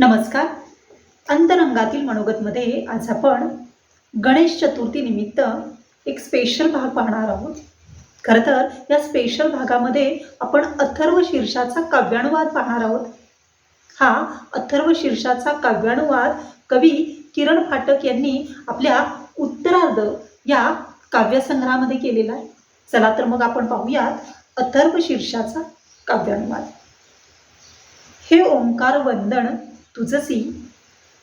नमस्कार. अंतरंगातील मनोगतमध्ये आज आपण गणेश चतुर्थी निमित्त एक स्पेशल भाग पाहणार आहोत. खरं तर या स्पेशल भागामध्ये आपण अथर्व शीर्षाचा काव्यानुवाद पाहणार आहोत. हा अथर्व शीर्षाचा काव्यानुवाद कवी किरण फाटक यांनी आपल्या उत्तरार्ध या काव्यसंग्रहामध्ये केलेला आहे. चला तर मग आपण पाहूयात अथर्व शीर्षाचा काव्यानुवाद. हे ओंकार वंदन तुझसी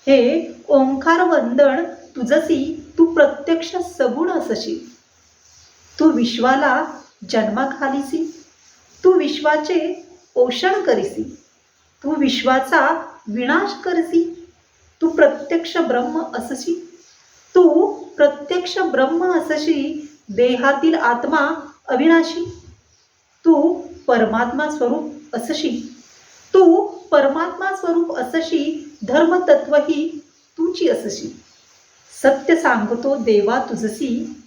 हे ओंकार वंदन तुझसी तू प्रत्यक्ष सगुण असशी. तू विश्वाला जन्मा घालिसी तू विश्वाचे पोषण करिसी तू विश्वाचा विनाश करसी तू प्रत्यक्ष ब्रह्म असशी. तू प्रत्यक्ष ब्रह्म असशी देहातील आत्मा अविनाशी. तू परमात्मा स्वरूप असशी. तू परमात्मा स्वरूप असशी धर्मतत्व ही तुची असशी. सत्य सांगतो देवा तुझसी.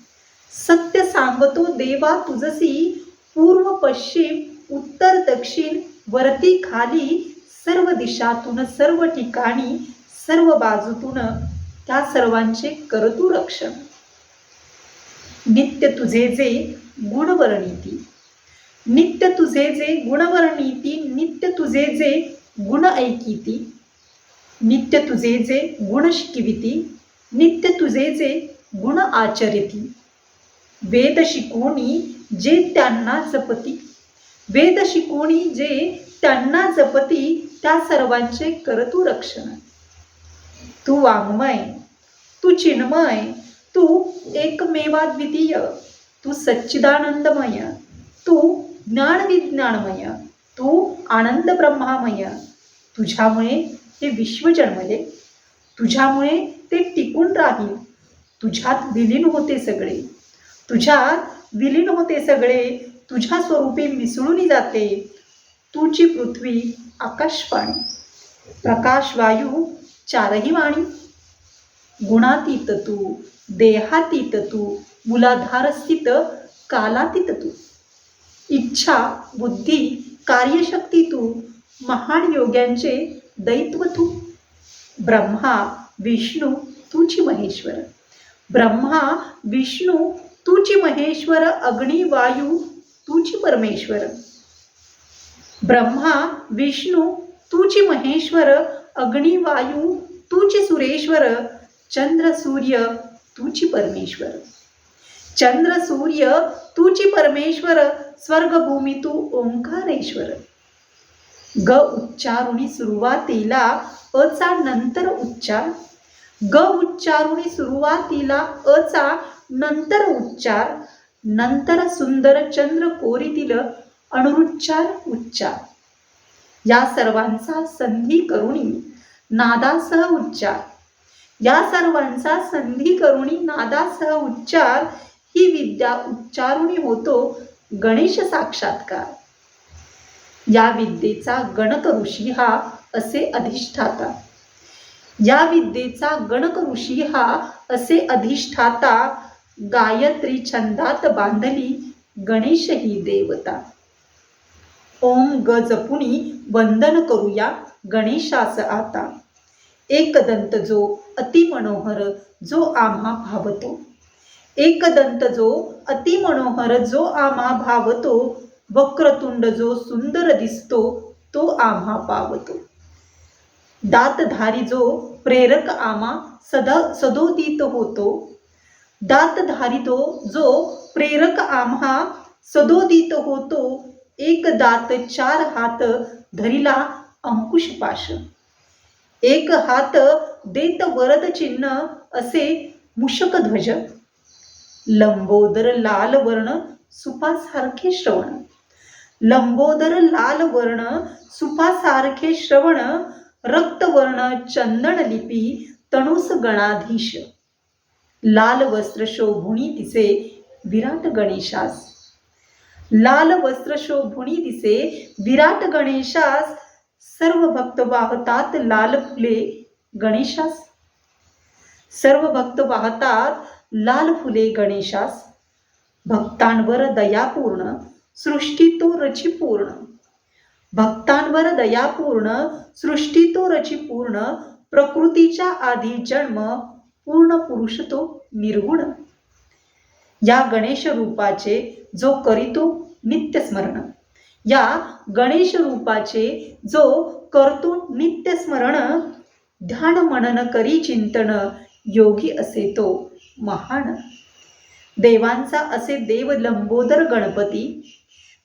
सत्य सांगतो देवा तुझसी. पूर्व पश्चिम उत्तर दक्षिण वरती खाली सर्व दिशातून सर्व ठिकाणी सर्व बाजूतून त्या सर्वांचे करतू रक्षण. नित्य तुझे जे गुणवर्णिती. नित्य तुझे जे गुणवर्णिती नित्य तुझे जे गुण ऐकिती नित्य तुझे जे गुण शिकविती नित्य तुझे जे गुण आचरिती. वेद शिकवणी जे त्यांना जपती. वेद शिकवणी जे त्यांना जपती त्या सर्वांचे करतू रक्षण. तू वाङ्मय तू चिन्मय तू एकमेवाद्वितीय तू सच्चिदानंदमय तू ज्ञानविज्ञानमय तू आनंद ब्रह्मामय. तुझ्यामुळे हे विश्व जन्मले. तुझ्यामुळे ते टिकून राहील. तुझ्यात विलीन होते सगळे. तुझ्यात विलीन होते सगळे. तुझ्या स्वरूपी मिसळून जाते. तुझी पृथ्वी आकाशवाणी. प्रकाश वायू चारही वाणी. गुणातीत तू देहातीत तू मुलाधारस्थित कालातीत तू. इच्छा बुद्धी कार्यशक्ती तू महान योग्यांचे दैत्व तू. ब्रह्मा विष्णू तुची महेश्वर. ब्रह्मा विष्णू तुची महेश्वर अग्नी वायू तुची परमेश्वर. ब्रह्मा विष्णू तुची महेश्वर अग्नी वायू तुची सुरेश्वर चंद्र सूर्य तुची परमेश्वर. चंद्र सूर्य तुची परमेश्वर स्वर्गभूमी तू ओंकारेश्वर. ग उच्चारुणी सुरुवातीला अचा नंतर उच्चार. ग उच्चारुणी सुरुवातीला अचा नंतर उच्चार. नंतर सुंदर चंद्र कोरीतील अणुरुच्चार उच्चार. या सर्वांचा संधी करुणी नादासह उच्चार. या सर्वांचा संधी करुणी नादासह उच्चार ही विद्या उच्चारुणी होतो गणेश साक्षात्कार. या विद्येचा गणक ऋषी हा असे अधिष्ठाता. या विद्येचा गणक ऋषी हा असे अधिष्ठाता गायत्री छंदात बांधली गणेश ही देवता. ओम ग जपुनी वंदन करूया गणेशास आता. एकदंत जो अतिमनोहर जो आम्हा भावतो. एकदंत जो अतिमनोहर जो आम्हा भावतो वक्रतुंड जो सुंदर दिसतो तो आम्हा पावतो. दातधारी जो प्रेरक आम्हा सदा सदोदित होतो दातधारी तो जो प्रेरक आम्हा सदोदित होतो एक दात चार हात धरिला अंकुश पाश. एक हात देत वरद चिन्ह असे मुषक ध्वज लंबोदर लाल वर्ण सुपासारखे श्रवण. लंबोदर लाल वर्ण सुपासारखे श्रवण रक्तवर्ण चंदन लिपी तणुस गणाधीश. लाल वस्त्र शोभुणी तिचे विराट गणेशास. लाल वस्त्र शोभुणी दिसे विराट गणेशास. सर्व भक्त वाहतात लाल फुले गणेशास. सर्व भक्त वाहतात लाल फुले गणेशास भक्तांवर दयापूर्ण सृष्टी तो रचिपूर्ण. भक्तांवर दयापूर्ण सृष्टी तो प्रकृतीच्या आधी जन्म पूर्ण पुरुष तो निर्गुण. या गणेश रूपाचे जो करीतो नित्य स्मरण या गणेश रूपाचे जो करतो नित्य स्मरण ध्यान मनन करी चिंतन योगी असे तो. महान. देवांचा असे देव लंबोदर गणपती.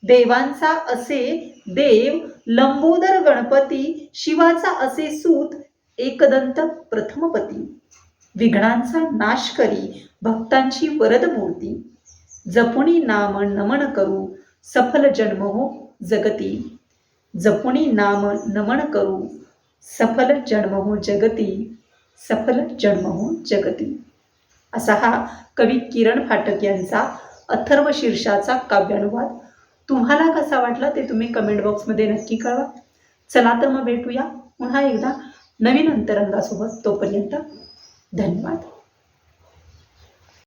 देवांचा असे देव लंबोदर गणपती. शिवाचा असे सूत एकदंत प्रथमपती. विघ्नांचा नाश करी भक्तांची वरद मूर्ती. जपुणी नाम नमन करू सफल जन्म हो जगती. जपुणी नाम नमन करू सफल जन्म हो जगती. सफल जन्म हो जगती. असा हा कवी किरण फाटक यांचा अथर्व शीर्षाचा काव्यानुवाद. तुम्हाला कसा वाटला ते तुम्ही कमेंट बॉक्समध्ये नक्की कळवा. चला तर मग भेटूया पुन्हा एकदा नवीन अंतरंगासोबत तोपर्यंत धन्यवाद.